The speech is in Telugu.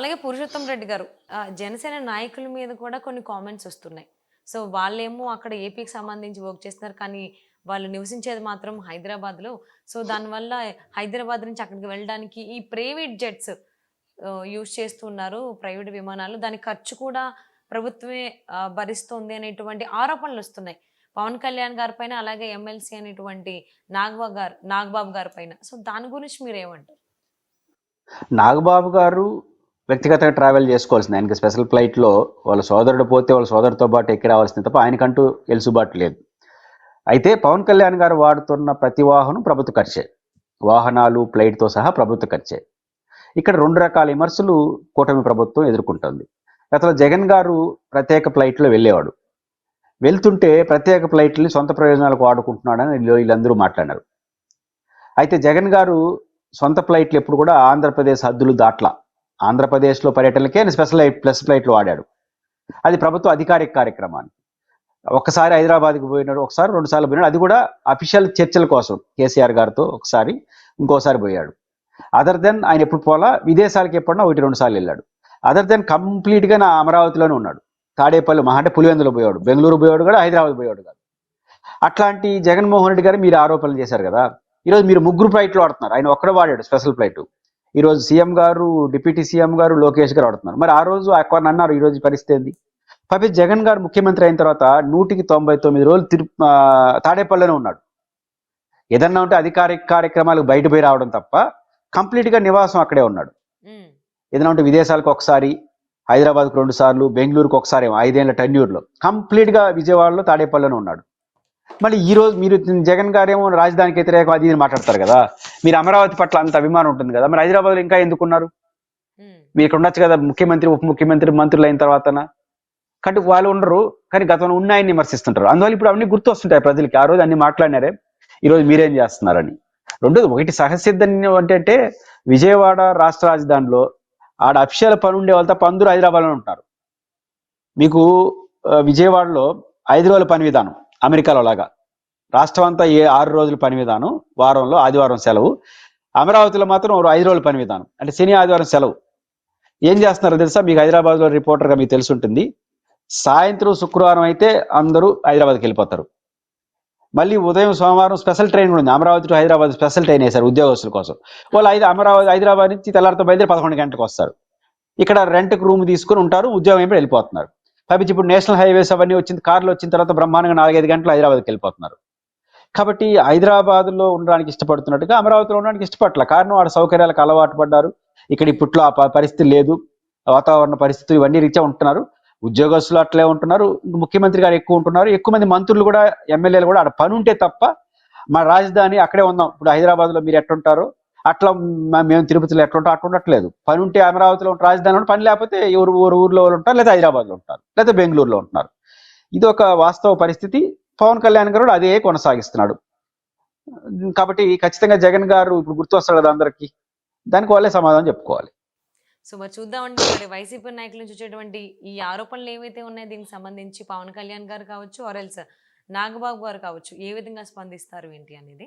అలాగే పురుషోత్తం రెడ్డి గారు జనసేన నాయకుల మీద కూడా కొన్ని కామెంట్స్ వస్తున్నాయి. సో వాళ్ళేమో అక్కడ ఏపీకి సంబంధించి వర్క్ చేస్తున్నారు కానీ వాళ్ళు నివసించేది మాత్రం హైదరాబాద్లో. సో దానివల్ల హైదరాబాద్ నుంచి అక్కడికి వెళ్ళడానికి ఈ ప్రైవేట్ జెట్స్ యూజ్ చేస్తున్నారు ప్రైవేట్ విమానాలు. దాని ఖర్చు కూడా ప్రభుత్వమే భరిస్తుంది అనేటువంటి ఆరోపణలు వస్తున్నాయి. పవన్ కళ్యాణ్ గారి పైన అలాగే ఎమ్మెల్సీ అనేటువంటి నాగబాబు గారు నాగబాబు గారి పైన. సో దాని గురించి మీరు ఏమంటారు నాగబాబు గారు వ్యక్తిగతంగా ట్రావెల్ చేసుకోవాల్సింది. ఆయనకి స్పెషల్ ఫ్లైట్లో వాళ్ళ సోదరుడు పోతే వాళ్ళ సోదరుతో పాటు ఎక్కి రావాల్సింది తప్ప ఆయనకంటూ ఎలుసుబాటు లేదు. అయితే పవన్ కళ్యాణ్ గారు వాడుతున్న ప్రతి వాహనం ప్రభుత్వ ఖర్చే. వాహనాలు ఫ్లైట్తో సహా ప్రభుత్వ ఖర్చే. ఇక్కడ రెండు రకాల విమర్శలు కూటమి ప్రభుత్వం ఎదుర్కొంటుంది. గతంలో జగన్ గారు ప్రత్యేక ఫ్లైట్లో వెళ్ళేవాడు. వెళ్తుంటే ప్రత్యేక ఫ్లైట్ని సొంత ప్రయోజనాలకు వాడుకుంటున్నాడని వీళ్ళందరూ మాట్లాడారు. అయితే జగన్ గారు సొంత ఫ్లైట్లు ఎప్పుడు కూడా ఆంధ్రప్రదేశ్ హద్దులు దాట్లా. ఆంధ్రప్రదేశ్లో పర్యటనకే స్పెషల్ ప్లస్ ఫ్లైట్లు వాడాడు. అది ప్రభుత్వ అధికారిక కార్యక్రమాన్ని. ఒకసారి హైదరాబాద్కి పోయినాడు ఒకసారి రెండు సార్లు పోయినాడు. అది కూడా అఫీషియల్ చర్చల కోసం కేసీఆర్ గారితో ఒకసారి ఇంకోసారి పోయాడు. అదర్ దెన్ ఆయన ఎప్పుడు పోలా విదేశాలకి ఎప్పుడన్నా ఒకటి రెండు సార్లు వెళ్ళాడు. అదర్ దెన్ కంప్లీట్గా నా అమరావతిలోనే ఉన్నాడు. తాడేపల్లి మహా అంటే పులివెందులో పోయాడు బెంగళూరు పోయాడు కూడా హైదరాబాద్ పోయాడు కాదు. అట్లాంటి జగన్మోహన్ రెడ్డి గారు మీరు ఆరోపణలు చేశారు కదా. ఈరోజు మీరు ముగ్గురు ఫ్లైట్లు వాడుతున్నారు. ఆయన ఒక్కడే వాడాడు స్పెషల్ ఫ్లైట్. ఈరోజు సీఎం గారు డిప్యూటీ సీఎం గారు లోకేష్ గారు వాడుతున్నారు మరి ఆ రోజు ఎక్కువ అన్నారు ఈ రోజు పరిస్థితి ఏంది? పాపి జగన్ గారు ముఖ్యమంత్రి అయిన తర్వాత నూటికి తొంభై తొమ్మిది రోజులు తిరు తాడేపల్లిలోనే ఉన్నాడు. ఏదన్నా ఉంటే అధికారిక కార్యక్రమాలకు బయట పోయి రావడం తప్ప కంప్లీట్గా నివాసం అక్కడే ఉన్నాడు. ఏదైనా ఉంటే విదేశాలకు ఒకసారి హైదరాబాద్కు రెండు సార్లు బెంగళూరుకు ఒకసారి ఐదేళ్ళ టెన్యూర్లో. కంప్లీట్గా విజయవాడలో తాడేపల్లిలోనే ఉన్నాడు. మళ్ళీ ఈ రోజు మీరు జగన్ గారేమో రాజధానికి వ్యతిరేకం అది ఇది మాట్లాడతారు కదా మీరు అమరావతి పట్ల అంత అభిమానం ఉంటుంది కదా మరి హైదరాబాద్లో ఇంకా ఎందుకున్నారు? మీరు ఇక్కడ ఉండొచ్చు కదా ముఖ్యమంత్రి ఉప ముఖ్యమంత్రి మంత్రులు అయిన తర్వాతన. కాబట్టి వాళ్ళు ఉండరు కానీ గతంలో ఉన్న ఆయన్ని విమర్శిస్తుంటారు. అందువల్ల ఇప్పుడు అవన్నీ గుర్తు వస్తుంటాయి ప్రజలకి. ఆ రోజు అన్ని మాట్లాడినారే ఈ రోజు మీరేం చేస్తున్నారని. రెండోది ఒకటి సహసిద్ధం ఏంటంటే విజయవాడ రాష్ట్ర రాజధానిలో ఆడ అఫిషియల్ పని ఉండే వాళ్ళు తప్ప అందరూ హైదరాబాద్లో ఉంటారు. మీకు విజయవాడలో ఐదు రోజుల పని విధానం. అమెరికాలో లాగా. రాష్ట్రం అంతా ఏ ఆరు రోజుల పని విధానం వారంలో ఆదివారం సెలవు. అమరావతిలో మాత్రం ఓ ఐదు రోజుల పని విధానం. అంటే శని ఆదివారం సెలవు. ఏం చేస్తున్నారో తెలుసా? మీకు హైదరాబాద్లో రిపోర్టర్గా మీకు తెలిసి ఉంటుంది సాయంత్రం శుక్రవారం అయితే అందరూ హైదరాబాద్కి వెళ్ళిపోతారు. మళ్ళీ ఉదయం సోమవారం స్పెషల్ ట్రైన్ కూడా ఉంది. Amaravati to Hyderabad special train వేశారు ఉద్యోగస్తుల కోసం. వాళ్ళు ఐదు అమరావతి హైదరాబాద్ నుంచి తెల్లారితో బయలుదేరి పదకొండు గంటలకు వస్తారు. ఇక్కడ రెంట్కి రూమ్ తీసుకుని ఉంటారు. ఉద్యోగం వెళ్ళిపోతున్నారు. పైపించి ఇప్పుడు నేషనల్ హైవేస్ అవన్నీ వచ్చింది కార్లు వచ్చిన తర్వాత బ్రహ్మాండంగా నాలుగైదు గంటలు హైదరాబాద్కి వెళ్ళిపోతున్నారు. కాబట్టి హైదరాబాద్లో ఉండడానికి ఇష్టపడుతున్నట్టుగా అమరావతిలో ఉండడానికి ఇష్టపడలే కారణం వాడు సౌకర్యాలకు అలవాటు పడ్డారు. ఇక్కడ ఇప్పట్లో ఆ ప- పరిస్థితి లేదు. వాతావరణ పరిస్థితులు ఇవన్నీ రీత్యా ఉంటున్నారు. ఉద్యోగస్తులు అట్లే ఉంటున్నారు. ముఖ్యమంత్రి గారు ఎక్కువ ఉంటున్నారు. ఎక్కువ మంది మంత్రులు కూడా ఎమ్మెల్యేలు కూడా ఆడ పని ఉంటే తప్ప మా రాజధాని అక్కడే ఉందాం. ఇప్పుడు హైదరాబాద్లో మీరు ఎట్టుంటారో అట్లా మేము తిరుపతిలో ఎట్లుంటా అట్లా ఉండట్లేదు. పని ఉంటే అమరావతిలో ఉంటారు రాజధాని పని లేకపోతే ఎవరు ఊరు ఊర్లో ఉంటారు లేదా హైదరాబాద్లో ఉంటారు లేదా బెంగళూరులో ఉంటున్నారు. ఇది ఒక వాస్తవ పరిస్థితి. పవన్ కళ్యాణ్ గారు అదే కొనసాగిస్తున్నాడు. కాబట్టి ఖచ్చితంగా జగన్ గారు ఇప్పుడు గుర్తొస్తాడు కదా అందరికి. దానికి వాళ్ళే సమాధానం చెప్పుకోవాలి. సో మరి చూద్దామండి. మరి వైసీపీ నాయకుల నుంచి వచ్చేటువంటి ఈ ఆరోపణలు ఏవైతే ఉన్నాయో దీనికి సంబంధించి పవన్ కళ్యాణ్ గారు కావచ్చు ఆర్ఎల్స్ నాగబాబు గారు కావచ్చు ఏ విధంగా స్పందిస్తారు ఏంటి అనేది?